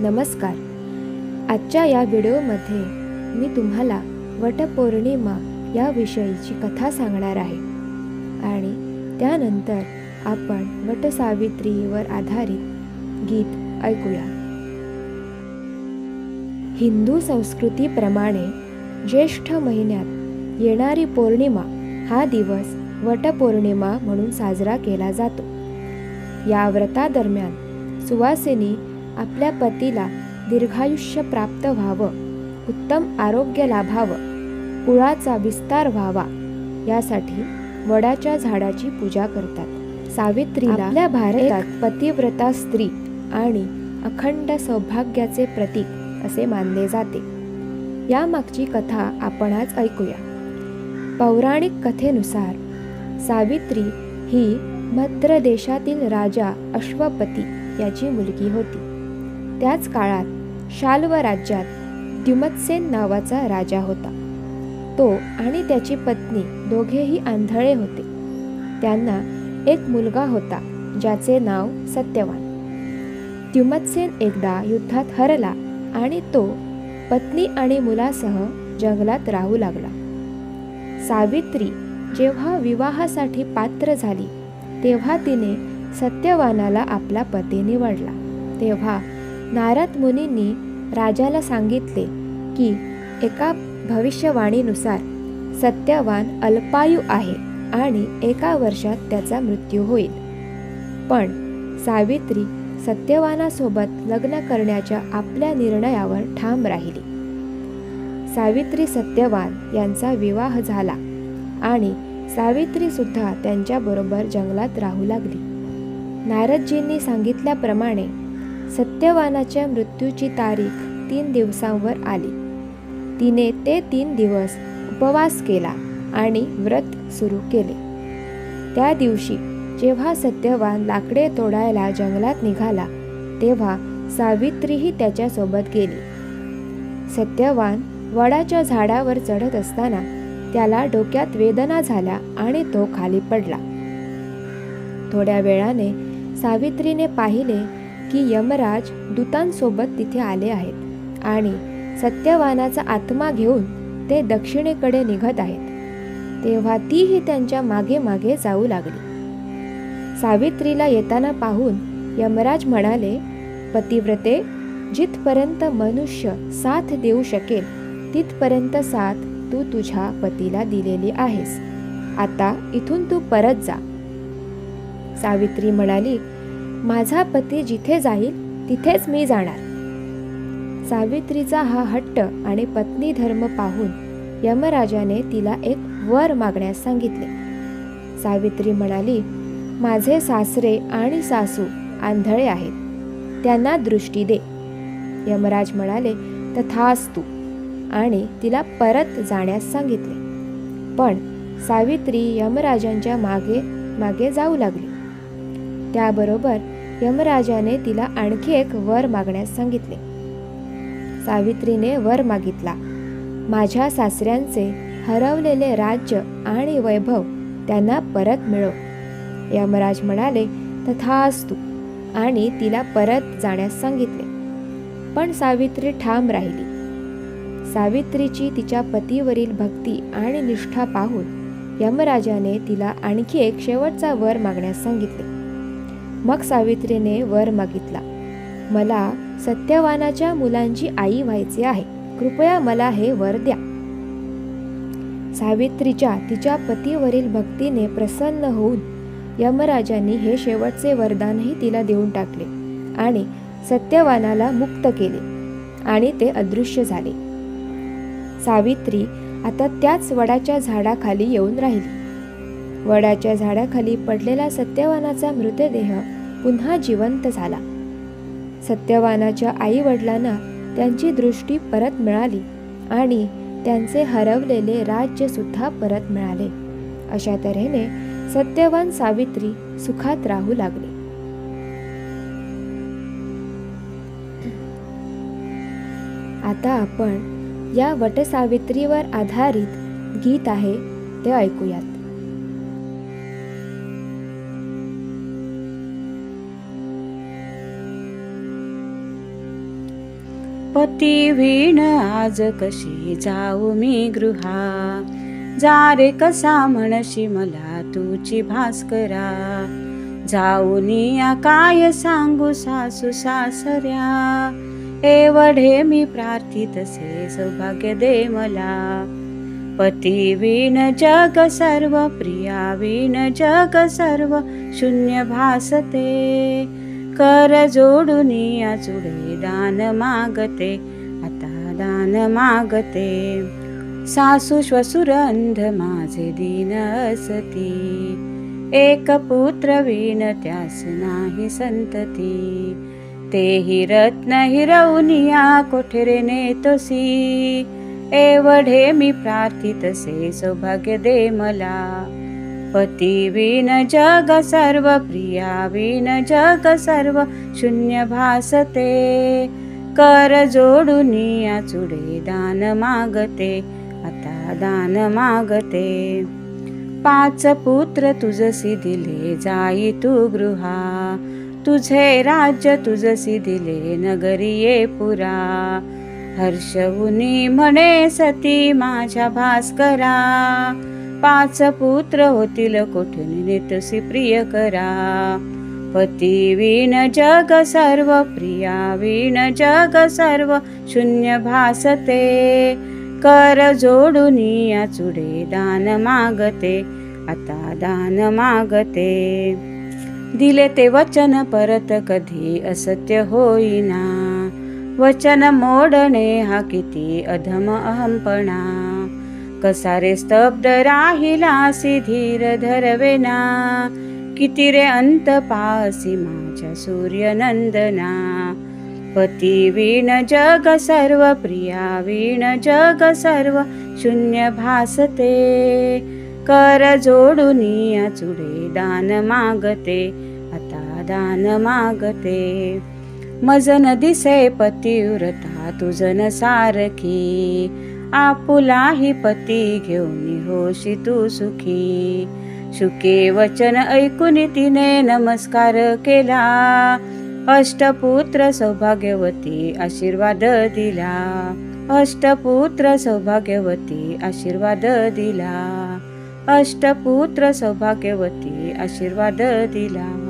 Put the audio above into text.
नमस्कार. आजच्या या व्हिडिओमध्ये मी तुम्हाला वटपौर्णिमा या विषयीची कथा सांगणार आहे. आणि त्यानंतर आपण वटसावित्रीवर आधारित गीत ऐकूया. हिंदू संस्कृतीप्रमाणे ज्येष्ठ महिन्यात येणारी पौर्णिमा हा दिवस वटपौर्णिमा म्हणून साजरा केला जातो. या व्रतादरम्यान सुवासिनी आपल्या पतीला दीर्घायुष्य प्राप्त व्हावं उत्तम आरोग्य लाभावं कुळाचा विस्तार व्हावा यासाठी वडाच्या झाडाची पूजा करतात. सावित्रीला आपल्या भारतात पतिव्रता स्त्री आणि अखंड सौभाग्याचे प्रतीक असे मानले जाते. यामागची कथा आपण आज ऐकूया. पौराणिक कथेनुसार सावित्री ही मद्र देशातील राजा अश्वपती याची मुलगी होती. त्याच काळात शाल्व राज्यात द्युमत्सेन नावाचा राजा होता. तो आणि त्याची पत्नी दोघेही आंधळे होते. त्यांना एक मुलगा होता ज्याचे नाव सत्यवान. द्युमत्सेन एकदा युद्धात हरला आणि तो पत्नी आणि मुलासह जंगलात राहू लागला. सावित्री जेव्हा विवाहासाठी पात्र झाली तेव्हा तिने सत्यवानाला आपला पती निवडला. तेव्हा नारद मुनींनी राजाला सांगितले की एका भविष्यवाणीनुसार सत्यवान अल्पायू आहे आणि एका वर्षात त्याचा मृत्यू होईल. पण सावित्री सत्यवानासोबत लग्न करण्याच्या आपल्या निर्णयावर ठाम राहिली. सावित्री सत्यवान यांचा विवाह झाला आणि सावित्रीसुद्धा त्यांच्याबरोबर जंगलात राहू लागली. नारदजींनी सांगितल्याप्रमाणे सत्यवानाच्या मृत्यूची तारीख तीन दिवसांवर आली. तिने ते तीन दिवस उपवास केला आणि व्रत सुरू केले. त्या दिवशी जेव्हा सत्यवान लाकडे तोडायला जंगलात निघाला तेव्हा सावित्रीही त्याच्यासोबत गेली. सत्यवान वडाच्या झाडावर चढत असताना त्याला डोक्यात वेदना झाल्या आणि तो खाली पडला. थोड्या वेळाने सावित्रीने पाहिले की यमराज दूतांसोबत तिथे आले आहेत आणि सत्यवानाचा आत्मा घेऊन ते दक्षिणेकडे निघत आहेत. तेव्हा तीही त्यांच्या मागे मागे जाऊ लागली. सावित्रीला येताना पाहून यमराज म्हणाले पतिव्रते जिथपर्यंत मनुष्य साथ देऊ शकेल तिथपर्यंत साथ तू तुझ्या पतीला दिलेली आहेस. आता इथून तू परत जा. सावित्री म्हणाली माझा पती जिथे जाईल तिथेच मी जाणार. सावित्रीचा हा हट्ट आणि पत्नी धर्म पाहून यमराजाने तिला एक वर मागण्यास सांगितले. सावित्री म्हणाली माझे सासरे आणि सासू आंधळे आहेत त्यांना दृष्टी दे. यमराज म्हणाले तथास्तु आणि तिला परत जाण्यास सांगितले. पण सावित्री यमराजांच्या मागे मागे जाऊ लागली. त्याबरोबर यमराजाने तिला आणखी एक वर मागण्यास सांगितले. सावित्रीने वर मागितला. माझ्या सासऱ्यांचे हरवलेले राज्य आणि वैभव त्यांना परत मिळव यमराज म्हणाले तथास्तु. आणि तिला परत जाण्यास सांगितले. पण सावित्री ठाम राहिली. सावित्रीची तिच्या पतीवरील भक्ती आणि निष्ठा पाहून यमराजाने तिला आणखी एक शेवटचा वर मागण्यास सांगितले. मग सावित्रीने वर मागितला. मला सत्यवानाच्या मुलांची आई व्हायचे आहे. कृपया मला हे वर द्या. सावित्रीच्या तिच्या पतीवरील भक्तीने प्रसन्न होऊन यमराजांनी हे शेवटचे वरदानही तिला देऊन टाकले आणि सत्यवानाला मुक्त केले आणि ते अदृश्य झाले. सावित्री आता त्याच वडाच्या झाडाखाली येऊन राहिली. वडाच्या झाडाखाली पडलेला सत्यवानाचा मृतदेह पुन्हा जिवंत झाला. सत्यवानाच्या आई वडिलांना त्यांची दृष्टी परत मिळाली आणि त्यांचे हरवलेले राज्य सुद्धा परत मिळाले. अशा तऱ्हेने सत्यवान सावित्री सुखात राहू लागले. आता आपण या वटसावित्रीवर आधारित गीत आहे ते ऐकूयात. पती विण आज कशी जाऊ मी गृहा? जा रे कसा म्हणशी मला तुची भास्करा जाऊनिया काय सांगू सासू सासऱ्या? एवढे मी प्रार्थितसे सौभाग्य दे मला. पती विण जग सर्व प्रिया विण जग सर्व शून्य भासते. कर जोडून चुडे दान मागते आता दान मागते. सासू श्वसुर अंध माझे दिन असती एक पुत्र विण त्यास नाही संतती. तेही रत्न हिरवनिया कोठेरे नेतोसी एवढे मी प्रार्थितसे सौभाग्य दे मला. पती जग सर्व प्रिया विण जग सर्व शून्य भासते. कर जोडुनिया चुडे दान मागते आता दान मागते. पाच पुत्र तुझसी दिले जाई तू गृहा तुझे राज्य तुझसी दिले नगरीये पुरा. हर्षवुनी म्हणे सती माझ्या भास्करा पाच पुत्र होतील कोठून नेतसी प्रिय करा. पती विण जग सर्व प्रिया विण जग सर्व शून्य भासते. कर जोडून चुडे दान मागते आता दान मागते. दिले ते वचन परत कधी असत्य होईना. वचन मोडणे हा किती अधम अहमपणा कसा रे स्तब्ध राहिलासी धीर धरवेना. किती रे अंत पासी माझ्या सूर्यनंदना. पती विण जग सर्व प्रिया विण जग सर्व शून्य भासते. कर जोडून चुडे दान मागते आता दान मागते. मजन दिसे पतिव्रता तुझन सारखी. आपुलाही पती घेऊन होशी तू सुखी. शुके वचन ऐकून तिने नमस्कार केला. अष्टपुत्र सौभाग्यवती आशीर्वाद दिला. अष्टपुत्र सौभाग्यवती आशीर्वाद दिला. अष्टपुत्र सौभाग्यवती आशीर्वाद दिला.